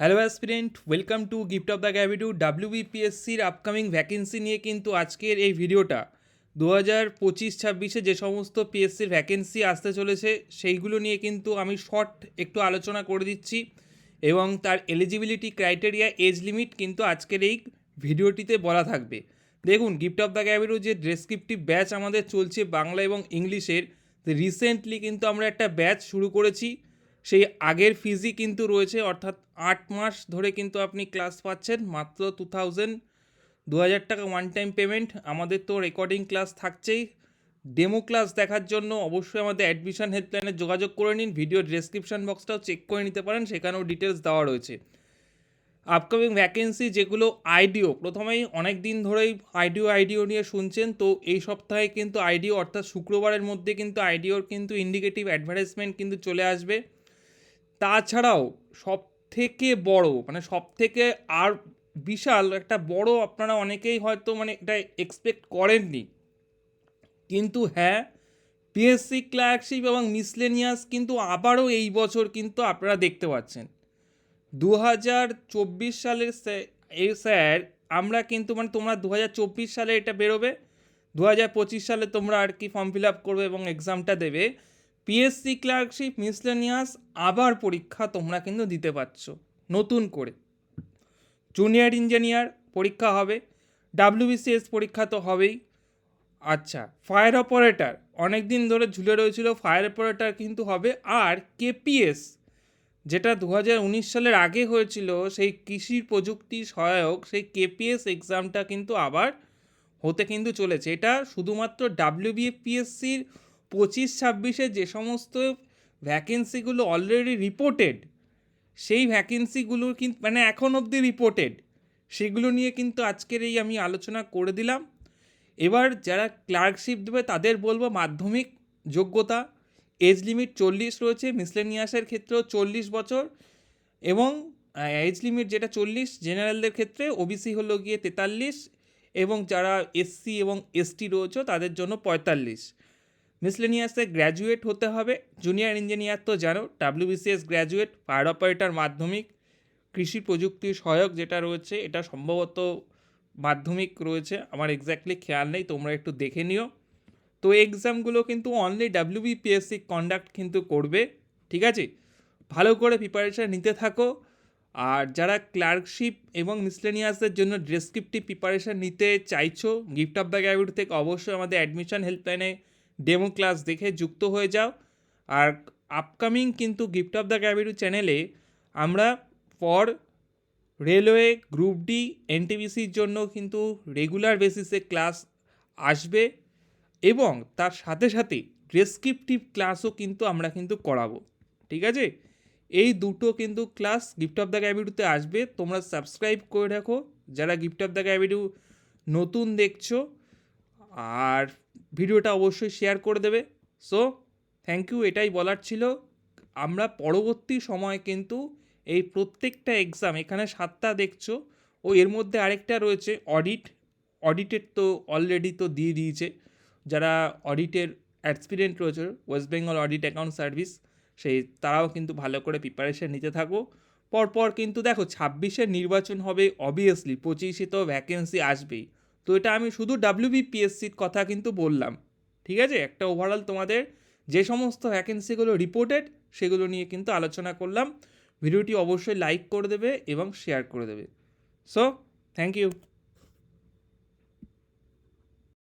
Hello aspirant welcome to gift of the গ্যাভিটু ডাব্লিউবিপিএসসির upcoming vacancy নিয়ে কিন্তু আজকের এই ভিডিওটা। দু হাজার পঁচিশ ছাব্বিশে যে সমস্ত পিএসসির ভ্যাকেন্সি আসতে চলেছে, সেইগুলো নিয়ে কিন্তু আমি শর্ট একটু আলোচনা করে দিচ্ছি এবং তার এলিজিবিলিটি ক্রাইটেরিয়া এজ লিমিট কিন্তু আজকের এই ভিডিওটিতে বলা থাকবে। দেখুন গিফট অফ দ্য গ্যাভিটু যে ডেসক্রিপটিভ ব্যাচ আমাদের চলছে বাংলা এবং ইংলিশের রিসেন্টলি কিন্তু আমরা একটা ব্যাচ শুরু করেছি। সেই আগের ফিজই কিন্তু রয়েছে, অর্থাৎ আট মাস ধরে কিন্তু আপনি ক্লাস পাচ্ছেন, মাত্র টু থাউজেন্ড দু হাজার টাকা ওয়ান টাইম পেমেন্ট আমাদের তো রেকর্ডিং ক্লাস থাকছেই। ডেমো ক্লাস দেখার জন্য অবশ্যই আমাদের অ্যাডমিশন হেল্পলাইনে যোগাযোগ করে নিন। ভিডিও ডেসক্রিপশন বক্সটাও চেক করে নিতে পারেন, সেখানেও ডিটেলস দেওয়া রয়েছে। আপকামিং ভ্যাকেন্সি যেগুলো আইডিও প্রথমেই অনেক দিন ধরেই আইডিও আইডিও নিয়ে শুনছেন, তো এই সপ্তাহে কিন্তু আইডিও অর্থাৎ শুক্রবারের মধ্যে কিন্তু আইডিওর কিন্তু ইন্ডিকেটিভ অ্যাডভার্টাইজমেন্ট কিন্তু চলে আসবে। তাছাড়াও সব থেকে বড় মানে সব থেকে আর বিশাল একটা বড় আপনারা অনেকেই হয়তো মানে এটা এক্সপেক্ট করেননি। কিন্তু হ্যাঁ পিএসসি ক্লার্কশিপ এবং মিসলেনিয়াস কিন্তু আবারও এই বছর কিন্তু আপনারা দেখতে পাচ্ছেন। দু হাজার চব্বিশ সালের এই স্যার, আমরা কিন্তু মানে তোমরা দু হাজার চব্বিশ সালে এটা বেরোবে দু হাজার পঁচিশ সালে তোমরা আর কি ফর্ম ফিল আপ করবে এবং এক্সামটা দেবে। পিএসসি ক্লার্কশিপ মিসলেনিয়াস আবার পরীক্ষা তোমরা কিন্তু দিতে পারছ। নতুন করে। জুনিয়র ইঞ্জিনিয়ার পরীক্ষা হবে। ডাব্লিউবিসিএস পরীক্ষা তো হবেই। আচ্ছা ফায়ার অপারেটার অনেক দিন ধরে ঝুলে রয়েছিল ফায়ার অপারেটার কিন্তু হবে। আর কেপিএস যেটা দু সালের আগে হয়েছিল, সেই কৃষি প্রযুক্তি সহায়ক, সেই কেপিএস এক্সামটা কিন্তু আবার হতে কিন্তু চলেছে। এটা শুধুমাত্র ডাব্লিউবিপিএসসির পঁচিশ ছাব্বিশে যে সমস্ত ভ্যাকেন্সিগুলো অলরেডি রিপোর্টেড সেই ভ্যাকেন্সিগুলোর কিন্তু মানে এখন অবধি রিপোর্টেড সেগুলো নিয়ে কিন্তু আজকের এই আমি আলোচনা করে দিলাম। এবার যারা ক্লার্কশিপ দেবে তাদের বলব মাধ্যমিক যোগ্যতা এজ লিমিট চল্লিশ রয়েছে মিসলেনিয়াসের ক্ষেত্রেও চল্লিশ বছর এবং এজ লিমিট যেটা চল্লিশ জেনারেলদের ক্ষেত্রে ওবিসি হলো গিয়ে তেতাল্লিশ এবং যারা এসসি এবং এসটি রয়েছে তাদের জন্য পঁয়তাল্লিশ। মিসলেনিয়াসে গ্র্যাজুয়েট হতে হবে। জুনিয়র ইঞ্জিনিয়ার তো জানো ডাব্লিউবিসিএস গ্র্যাজুয়েট ফায়ার অপারেটর মাধ্যমিক, কৃষি প্রযুক্তি সহায়ক যেটা রয়েছে, এটা সম্ভবত মাধ্যমিক রয়েছে। আমার এক্স্যাক্টলি খেয়াল নেই, তোমরা একটু দেখে নিও। তো এক্সামগুলো কিন্তু অনলি ডাব্লিউবিপিএসসি কন্ডাক্ট কিন্তু করবে, ঠিক আছে? ভালো করে প্রিপারেশান নিতে থাকো। আর যারা ক্লার্কশিপ এবং মিসলেনিয়াসের জন্য ডেসক্রিপটিভ প্রিপারেশান নিতে চাইছো গিফট অফ দ্য গ্যাভিট থেকে অবশ্যই আমাদের অ্যাডমিশন হেল্পলাইনে ডেমো ক্লাস দেখে যুক্ত হয়ে যাও। আর আপকামিং কিন্তু গিফট অফ দ্য গ্যাভিটু চ্যানেলে আমরা ফর রেলওয়ে গ্রুপ ডি এনটিবিসির জন্য কিন্তু রেগুলার বেসিসে ক্লাস আসবে এবং তার সাথে সাথে ডেসক্রিপটিভ ক্লাসও কিন্তু আমরা কিন্তু করাবো। ঠিক আছে? এই দুটো কিন্তু ক্লাস গিফট অফ দ্য গ্যাবিডুতে আসবে। তোমরা সাবস্ক্রাইব করে রাখো। যারা গিফট অফ দ্য গ্যাবিডু নতুন দেখছ, আর ভিডিওটা অবশ্যই শেয়ার করে দেবে। সো থ্যাংক ইউ এটাই বলার ছিল। আমরা পরবর্তী সময়ে কিন্তু এই প্রত্যেকটা এক্সাম এখানে সাতটা দেখছ, ও এর মধ্যে আরেকটা রয়েছে অডিট অডিটের তো অলরেডি তো দিয়ে দিয়েছে। যারা অডিটের অ্যাক্সপিরিয়েন্ট রয়েছে West Bengal audit account service সেই তারাও কিন্তু ভালো করে প্রিপারেশন নিতে থাকো। পরপর কিন্তু দেখো, ছাব্বিশে নির্বাচন হবে অবভিয়াসলি পঁচিশে তো ভ্যাকেন্সি আসবেই। তো এটা আমি শুধু ডাব্লিউবিপিএসসির কথা কিন্তু বললাম, ঠিক আছে? একটা ওভারঅল তোমাদের যে সমস্ত ভ্যাকেন্সিগুলো রিপোর্টেড সেগুলো নিয়ে কিন্তু আলোচনা করলাম। ভিডিওটি অবশ্যই লাইক করে দেবে এবং শেয়ার করে দেবে। So thank you